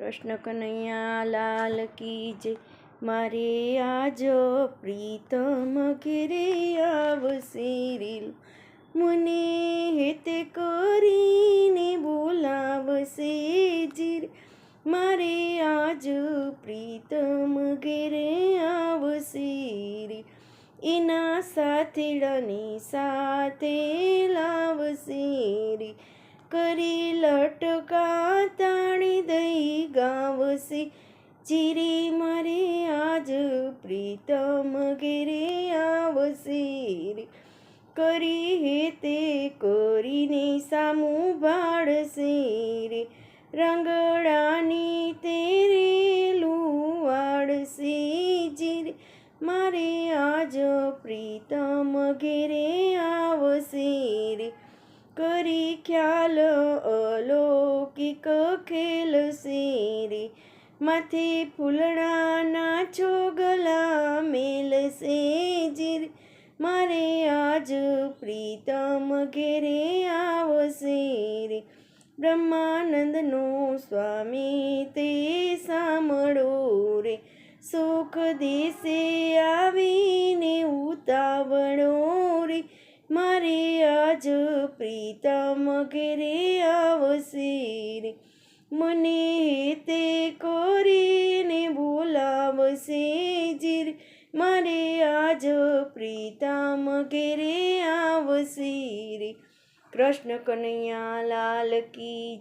કૃષ્ણ કનૈયા લાલ કી જય. મારે આજો પ્રીતમ ઘેરે આવશે રેલ. મને હેતે કરીને બોલાવશે જીર. મારે આજ પ્રીતમ ઘેરે આવશે રે એના સાથેડાની સાથે લાવશે રે કરી લટકા તાણી દઈ ગાવશે ચીરે મારે આજ પ્રીતમ ઘેરે આવશે. કરી કરી હેતે કરીને સામું ભાડશે રે. રંગડાની તેરે લુવાડશે જીરે. મારે આજ પ્રીતમ ઘેરે આવશે રે. કરી ખ્યાલ અલૌકિક ખેલ રે માથે ફૂલડાના છોગલા મેલશે જીર. મારે આજ પ્રીતમ ઘેરે આવશે રે. બ્રહ્માનંદનો સ્વામી તે સાંભળો રે. સુખ દેશે આવીને ઉતાવળો રે. મારે આજ પ્રીતમ ઘેરે આવશે રે. મને તે કરીને બોલાવશે જીર મારે આજ પ્રીતમ ઘેરે આવશે રે. કૃષ્ણ કનૈયા લાલ કી